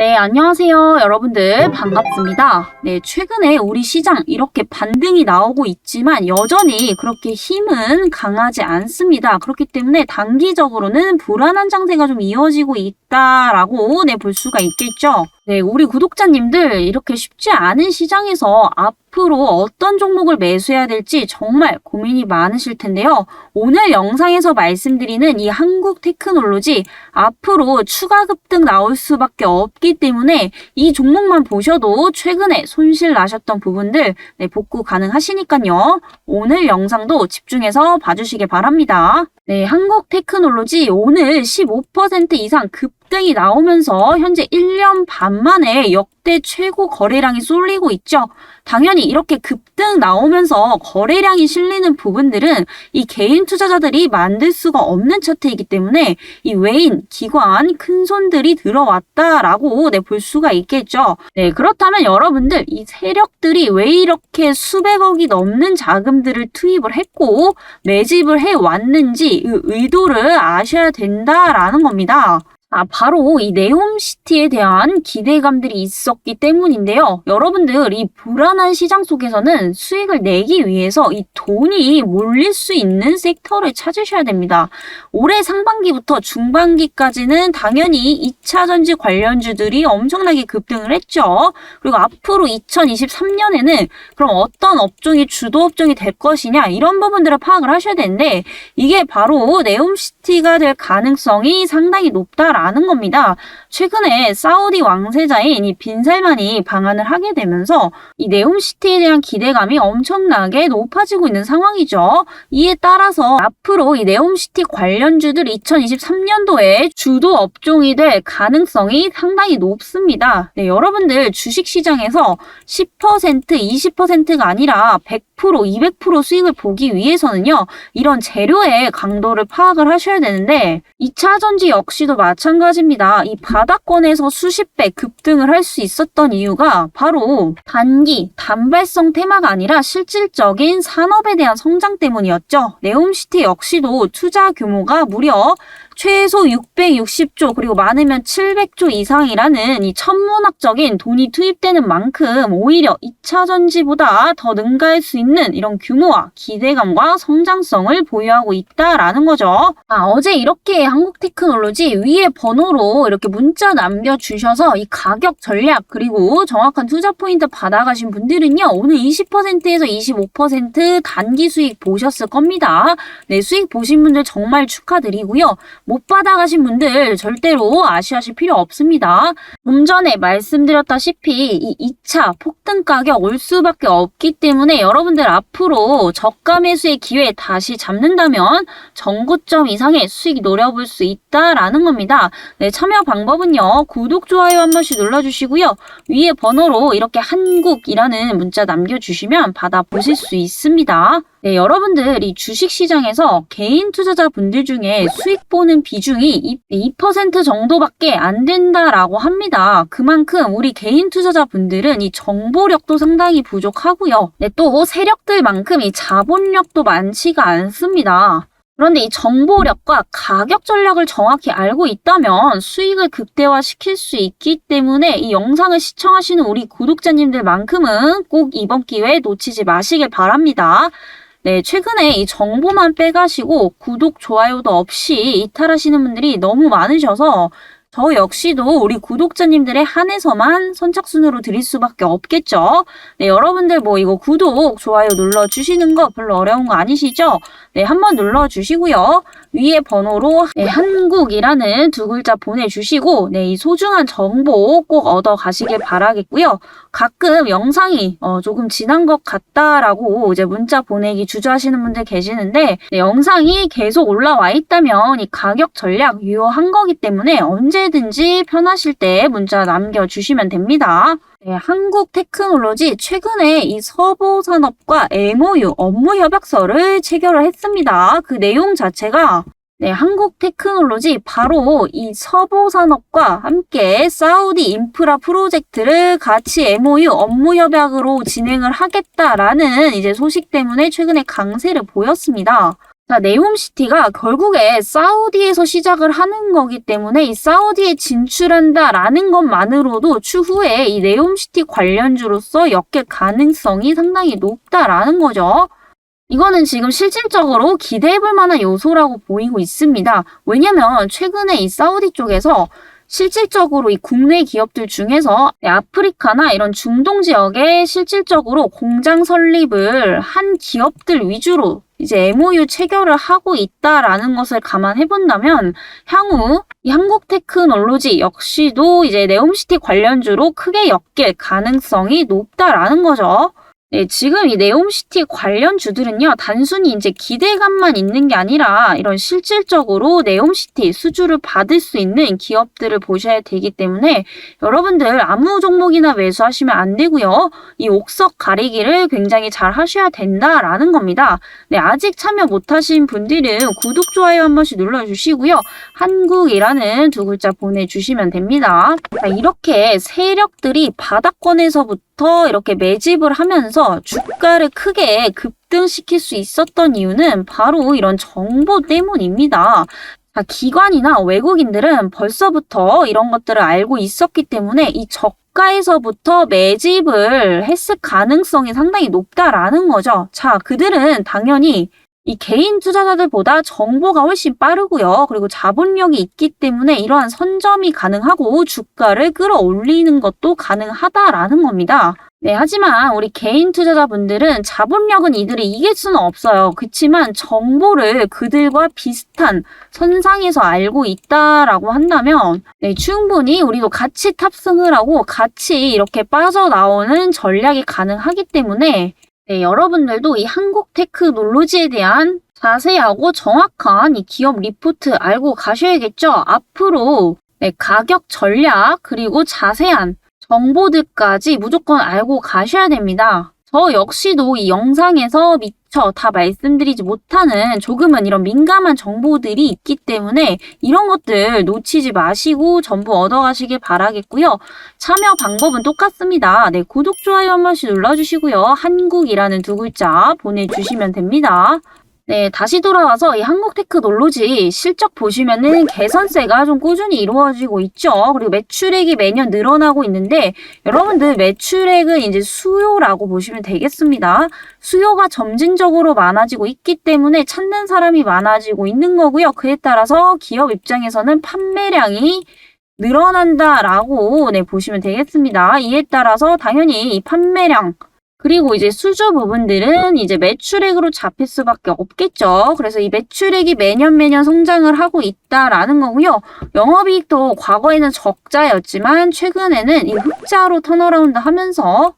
네, 안녕하세요. 여러분들 반갑습니다. 네, 최근에 우리 시장 이렇게 반등이 나오고 있지만 여전히 그렇게 힘은 강하지 않습니다. 그렇기 때문에 단기적으로는 불안한 장세가 좀 이어지고 있 다라고 네, 볼 수가 있겠죠. 네, 우리 구독자님들 이렇게 쉽지 않은 시장에서 앞으로 어떤 종목을 매수해야 될지 정말 고민이 많으실 텐데요. 오늘 영상에서 말씀드리는 이 한국 테크놀로지 앞으로 추가 급등 나올 수밖에 없기 때문에 이 종목만 보셔도 최근에 손실 나셨던 부분들 네, 복구 가능하시니까요. 오늘 영상도 집중해서 봐주시길 바랍니다. 네, 한국 테크놀로지 오늘 15% 이상 급 등이 나오면서 현재 1년 반 만에 역대 최고 거래량이 쏠리고 있죠. 당연히 이렇게 급등 나오면서 거래량이 실리는 부분들은 이 개인 투자자들이 만들 수가 없는 차트이기 때문에 이 외인, 기관, 큰 손들이 들어왔다라고 네, 볼 수가 있겠죠. 네, 그렇다면 여러분들 이 세력들이 왜 이렇게 수백억이 넘는 자금들을 투입을 했고 매집을 해 왔는지 그 의도를 아셔야 된다라는 겁니다. 아, 바로 이 네옴시티에 대한 기대감들이 있었기 때문인데요. 여러분들, 이 불안한 시장 속에서는 수익을 내기 위해서 이 돈이 몰릴 수 있는 섹터를 찾으셔야 됩니다. 올해 상반기부터 중반기까지는 당연히 2차 전지 관련주들이 엄청나게 급등을 했죠. 그리고 앞으로 2023년에는 그럼 어떤 업종이 주도 업종이 될 것이냐, 이런 부분들을 파악을 하셔야 되는데, 이게 바로 네옴시티가 될 가능성이 상당히 높다라 라는 겁니다. 최근에 사우디 왕세자인 이 빈살만이 방한을 하게 되면서 이 네옴시티에 대한 기대감이 엄청나게 높아지고 있는 상황이죠. 이에 따라서 앞으로 이 네옴시티 관련주들 2023년도에 주도 업종이 될 가능성이 상당히 높습니다. 네, 여러분들 주식시장에서 10%, 20%가 아니라 100% 200% 수익을 보기 위해서는요, 이런 재료의 강도를 파악을 하셔야 되는데, 2차 전지 역시도 마찬가지 입니다. 이 바닥권에서 수십 배 급등을 할 수 있었던 이유가 바로 단기, 단발성 테마가 아니라 실질적인 산업에 대한 성장 때문이었죠. 네옴시티 역시도 투자 규모가 무려 최소 660조 그리고 많으면 700조 이상이라는 이 천문학적인 돈이 투입되는 만큼 오히려 2차 전지보다 더 능가할 수 있는 이런 규모와 기대감과 성장성을 보유하고 있다라는 거죠. 아, 어제 이렇게 한국 테크놀로지 위에 번호로 이렇게 문자 남겨주셔서 이 가격 전략 그리고 정확한 투자 포인트 받아가신 분들은요 오늘 20%에서 25% 단기 수익 보셨을 겁니다. 네, 수익 보신 분들 정말 축하드리고요. 못 받아가신 분들 절대로 아쉬워하실 필요 없습니다. 좀 전에 말씀드렸다시피 이 2차 폭등 가격 올 수밖에 없기 때문에 여러분들 앞으로 저가 매수의 기회 다시 잡는다면 정고점 이상의 수익 노려볼 수 있다라는 겁니다. 네, 참여 방법은요. 구독, 좋아요 한 번씩 눌러주시고요. 위에 번호로 이렇게 한국이라는 문자 남겨주시면 받아보실 수 있습니다. 네, 여러분들 이 주식시장에서 개인 투자자분들 중에 수익 보는 비중이 2% 정도밖에 안 된다라고 합니다. 그만큼 우리 개인 투자자분들은 이 정보력도 상당히 부족하고요. 네, 또 세력들만큼 이 자본력도 많지가 않습니다. 그런데 이 정보력과 가격 전략을 정확히 알고 있다면 수익을 극대화시킬 수 있기 때문에 이 영상을 시청하시는 우리 구독자님들만큼은 꼭 이번 기회에 놓치지 마시길 바랍니다. 네, 최근에 이 정보만 빼가시고 구독, 좋아요도 없이 이탈하시는 분들이 너무 많으셔서 저 역시도 우리 구독자님들의 한해서만 선착순으로 드릴 수밖에 없겠죠. 네, 여러분들 뭐 이거 구독, 좋아요 눌러주시는 거 별로 어려운 거 아니시죠? 네, 한번 눌러주시고요. 위에 번호로 네, 한국이라는 두 글자 보내주시고 네, 이 소중한 정보 꼭 얻어 가시길 바라겠고요. 가끔 영상이 어, 조금 지난 것 같다라고 이제 문자 보내기 주저하시는 분들 계시는데 네, 영상이 계속 올라와 있다면 이 가격 전략 유효한 거기 때문에 언제 든지 편하실 때 문자 남겨주시면 됩니다. 네, 한국 테크놀로지 최근에 이 서보산업과 MOU 업무 협약서를 체결을 했습니다. 그 내용 자체가 네, 한국 테크놀로지 바로 이 서보산업과 함께 사우디 인프라 프로젝트를 같이 MOU 업무 협약으로 진행을 하겠다라는 이제 소식 때문에 최근에 강세를 보였습니다. 자, 네옴시티가 결국에 사우디에서 시작을 하는 거기 때문에 이 사우디에 진출한다라는 것만으로도 추후에 이 네옴시티 관련주로서 엮일 가능성이 상당히 높다라는 거죠. 이거는 지금 실질적으로 기대해볼 만한 요소라고 보이고 있습니다. 왜냐면 최근에 이 사우디 쪽에서 실질적으로 이 국내 기업들 중에서 아프리카나 이런 중동 지역에 실질적으로 공장 설립을 한 기업들 위주로 이제 MOU 체결을 하고 있다라는 것을 감안해 본다면 향후 이 한국 테크놀로지 역시도 이제 네옴시티 관련주로 크게 엮일 가능성이 높다라는 거죠. 네, 지금 이 네옴시티 관련 주들은요, 단순히 이제 기대감만 있는 게 아니라 이런 실질적으로 네옴시티 수주를 받을 수 있는 기업들을 보셔야 되기 때문에 여러분들 아무 종목이나 매수하시면 안 되고요. 이 옥석 가리기를 굉장히 잘 하셔야 된다라는 겁니다. 네, 아직 참여 못하신 분들은 구독, 좋아요 한 번씩 눌러주시고요. 한국이라는 두 글자 보내주시면 됩니다. 자, 이렇게 세력들이 바닥권에서 부터 이렇게 매집을 하면서 주가를 크게 급등시킬 수 있었던 이유는 바로 이런 정보 때문입니다. 자, 기관이나 외국인들은 벌써부터 이런 것들을 알고 있었기 때문에 이 저가에서부터 매집을 했을 가능성이 상당히 높다라는 거죠. 자, 그들은 당연히 이 개인 투자자들보다 정보가 훨씬 빠르고요. 그리고 자본력이 있기 때문에 이러한 선점이 가능하고 주가를 끌어올리는 것도 가능하다라는 겁니다. 네, 하지만 우리 개인 투자자분들은 자본력은 이들이 이길 수는 없어요. 그렇지만 정보를 그들과 비슷한 선상에서 알고 있다라고 한다면 네, 충분히 우리도 같이 탑승을 하고 같이 이렇게 빠져나오는 전략이 가능하기 때문에 네, 여러분들도 이 한국 테크놀로지에 대한 자세하고 정확한 이 기업 리포트 알고 가셔야겠죠? 앞으로 네, 가격 전략 그리고 자세한 정보들까지 무조건 알고 가셔야 됩니다. 저 역시도 이 영상에서 미처 다 말씀드리지 못하는 조금은 이런 민감한 정보들이 있기 때문에 이런 것들 놓치지 마시고 전부 얻어가시길 바라겠고요. 참여 방법은 똑같습니다. 네, 구독, 좋아요 한 번씩 눌러주시고요. 한국이라는 두 글자 보내주시면 됩니다. 네, 다시 돌아와서 이 한국 테크놀로지 실적 보시면은 개선세가 좀 꾸준히 이루어지고 있죠. 그리고 매출액이 매년 늘어나고 있는데 여러분들 매출액은 이제 수요라고 보시면 되겠습니다. 수요가 점진적으로 많아지고 있기 때문에 찾는 사람이 많아지고 있는 거고요. 그에 따라서 기업 입장에서는 판매량이 늘어난다라고 네, 보시면 되겠습니다. 이에 따라서 당연히 이 판매량 그리고 이제 수주 부분들은 이제 매출액으로 잡힐 수밖에 없겠죠. 그래서 이 매출액이 매년 매년 성장을 하고 있다라는 거고요. 영업이익도 과거에는 적자였지만 최근에는 이 흑자로 턴어라운드 하면서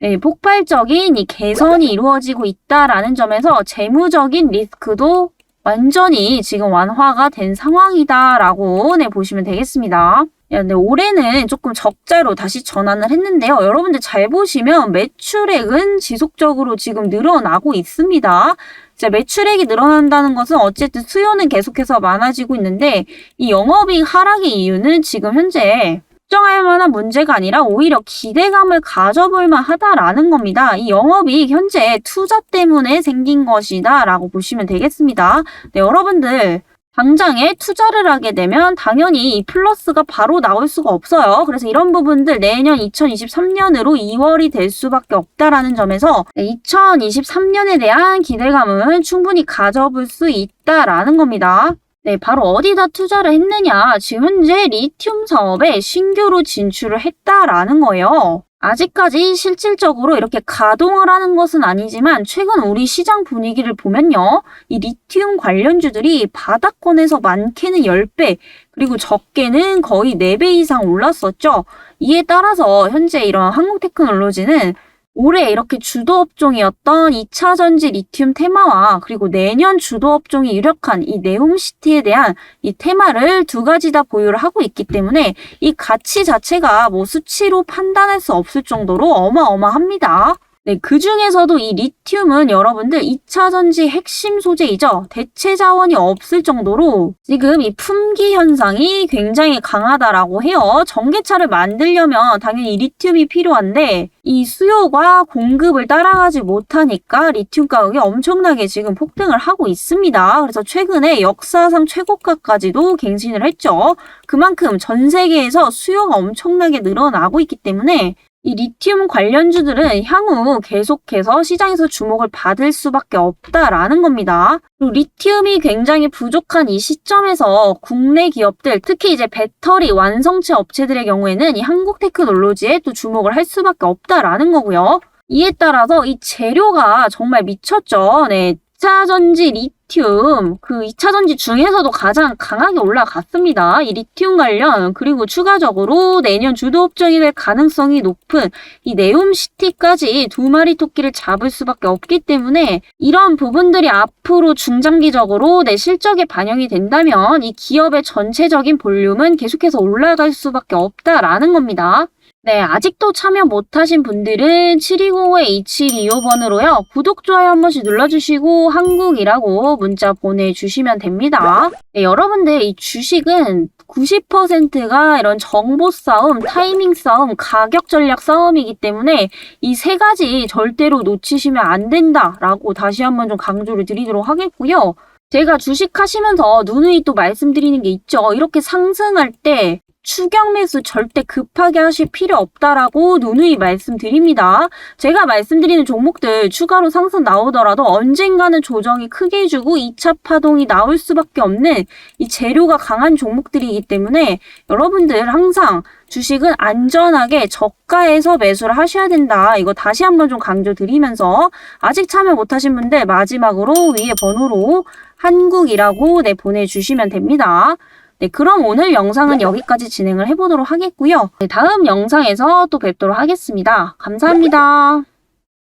네, 폭발적인 이 개선이 이루어지고 있다라는 점에서 재무적인 리스크도 완전히 지금 완화가 된 상황이다라고 네, 보시면 되겠습니다. 야, 근데 올해는 조금 적자로 다시 전환을 했는데요. 여러분들 잘 보시면 매출액은 지속적으로 지금 늘어나고 있습니다. 자, 매출액이 늘어난다는 것은 어쨌든 수요는 계속해서 많아지고 있는데 이 영업이익 하락의 이유는 지금 현재 걱정할 만한 문제가 아니라 오히려 기대감을 가져볼 만하다라는 겁니다. 이 영업이익 현재 투자 때문에 생긴 것이다 라고 보시면 되겠습니다. 네, 여러분들 당장에 투자를 하게 되면 당연히 이 플러스가 바로 나올 수가 없어요. 그래서 이런 부분들 내년 2023년으로 2월이 될 수밖에 없다라는 점에서 2023년에 대한 기대감은 충분히 가져볼 수 있다라는 겁니다. 네, 바로 어디다 투자를 했느냐. 지금 현재 리튬 사업에 신규로 진출을 했다라는 거예요. 아직까지 실질적으로 이렇게 가동을 하는 것은 아니지만 최근 우리 시장 분위기를 보면요. 이 리튬 관련주들이 바닥권에서 많게는 10배, 그리고 적게는 거의 4배 이상 올랐었죠. 이에 따라서 현재 이런 한국 테크놀로지는 올해 이렇게 주도 업종이었던 2차 전지 리튬 테마와 그리고 내년 주도 업종이 유력한 이 네옴시티에 대한 이 테마를 두 가지 다 보유를 하고 있기 때문에 이 가치 자체가 뭐 수치로 판단할 수 없을 정도로 어마어마합니다. 네, 그 중에서도 이 리튬은 여러분들 2차 전지 핵심 소재이죠. 대체 자원이 없을 정도로 지금 이 품귀 현상이 굉장히 강하다라고 해요. 전기차를 만들려면 당연히 리튬이 필요한데 이 수요가 공급을 따라가지 못하니까 리튬 가격이 엄청나게 지금 폭등을 하고 있습니다. 그래서 최근에 역사상 최고가까지도 갱신을 했죠. 그만큼 전 세계에서 수요가 엄청나게 늘어나고 있기 때문에 이 리튬 관련주들은 향후 계속해서 시장에서 주목을 받을 수밖에 없다라는 겁니다. 리튬이 굉장히 부족한 이 시점에서 국내 기업들, 특히 이제 배터리 완성체 업체들의 경우에는 이 한국 테크놀로지에 또 주목을 할 수밖에 없다라는 거고요. 이에 따라서 이 재료가 정말 미쳤죠. 네. 2차 전지 리튬, 그 2차 전지 중에서도 가장 강하게 올라갔습니다. 이 리튬 관련, 그리고 추가적으로 내년 주도 업종이 될 가능성이 높은 이 네옴시티까지 두 마리 토끼를 잡을 수밖에 없기 때문에 이런 부분들이 앞으로 중장기적으로 내 실적에 반영이 된다면 이 기업의 전체적인 볼륨은 계속해서 올라갈 수밖에 없다라는 겁니다. 네, 아직도 참여 못하신 분들은 720-2725번으로요. 구독, 좋아요 한 번씩 눌러주시고 한국이라고 문자 보내주시면 됩니다. 네, 여러분들 이 주식은 90%가 이런 정보 싸움, 타이밍 싸움, 가격 전략 싸움이기 때문에 이 세 가지 절대로 놓치시면 안 된다라고 다시 한번 좀 강조를 드리도록 하겠고요. 제가 주식 하시면서 누누이 또 말씀드리는 게 있죠. 이렇게 상승할 때 추격 매수 절대 급하게 하실 필요 없다라고 누누이 말씀드립니다. 제가 말씀드리는 종목들 추가로 상승 나오더라도 언젠가는 조정이 크게 해주고 2차 파동이 나올 수밖에 없는 이 재료가 강한 종목들이기 때문에 여러분들 항상 주식은 안전하게 저가에서 매수를 하셔야 된다. 이거 다시 한번 좀 강조드리면서 아직 참여 못하신 분들 마지막으로 위에 번호로 한국이라고 네, 보내주시면 됩니다. 네, 그럼 오늘 영상은 여기까지 진행을 해보도록 하겠고요. 네, 다음 영상에서 또 뵙도록 하겠습니다. 감사합니다.